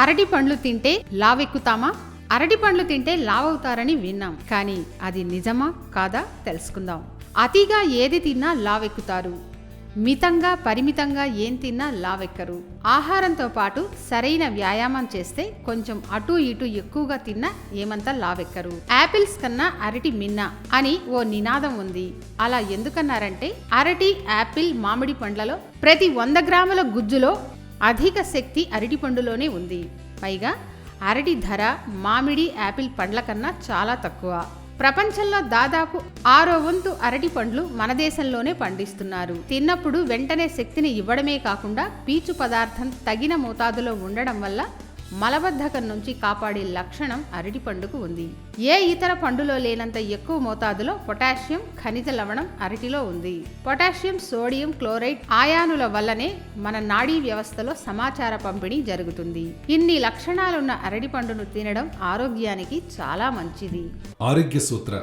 అరటి పండ్లు తింటే లావెక్కుతామా? అరటి పండ్లు తింటే లావవుతారని విన్నాం. కానీ అది నిజమా కాదా తెలుసుకుందాం. అతిగా ఏది తిన్నా లావెక్కుతారు. మితంగా పరిమితంగా ఏం తిన్నా లావెక్కరు. ఆహారంతో పాటు సరైన వ్యాయామం చేస్తే కొంచెం అటు ఇటు ఎక్కువగా తిన్నా ఏమంతా లావెక్కరు. యాపిల్స్ కన్నా అరటి మిన్న అని ఓ నినాదం ఉంది. అలా ఎందుకన్నారంటే అరటి యాపిల్ మామిడి పండ్లలో ప్రతి వంద గ్రాముల గుజ్జులో అధిక శక్తి అరటి పండులోనే ఉంది. పైగా అరటి ధర మామిడి యాపిల్ పండ్ల కన్నా చాలా తక్కువ. ప్రపంచంలో దాదాపు ఆరో వంతు అరటి పండ్లు మన దేశంలోనే పండిస్తున్నారు. తిన్నప్పుడు వెంటనే శక్తిని ఇవ్వడమే కాకుండా పీచు పదార్థం తగిన మోతాదులో ఉండడం వల్ల మలబద్ధకం నుంచి కాపాడే లక్షణం అరటి పండుకు ఉంది. ఏ ఇతర పండులో లేనంత ఎక్కువ మోతాదులో పొటాషియం ఖనిజ లవణం అరటిలో ఉంది. పొటాషియం సోడియం క్లోరైడ్ ఆయానుల వల్లనే మన నాడీ వ్యవస్థలో సమాచార పంపిణీ జరుగుతుంది. ఇన్ని లక్షణాలున్న అరటి పండును తినడం ఆరోగ్యానికి చాలా మంచిది. ఆరోగ్య సూత్ర.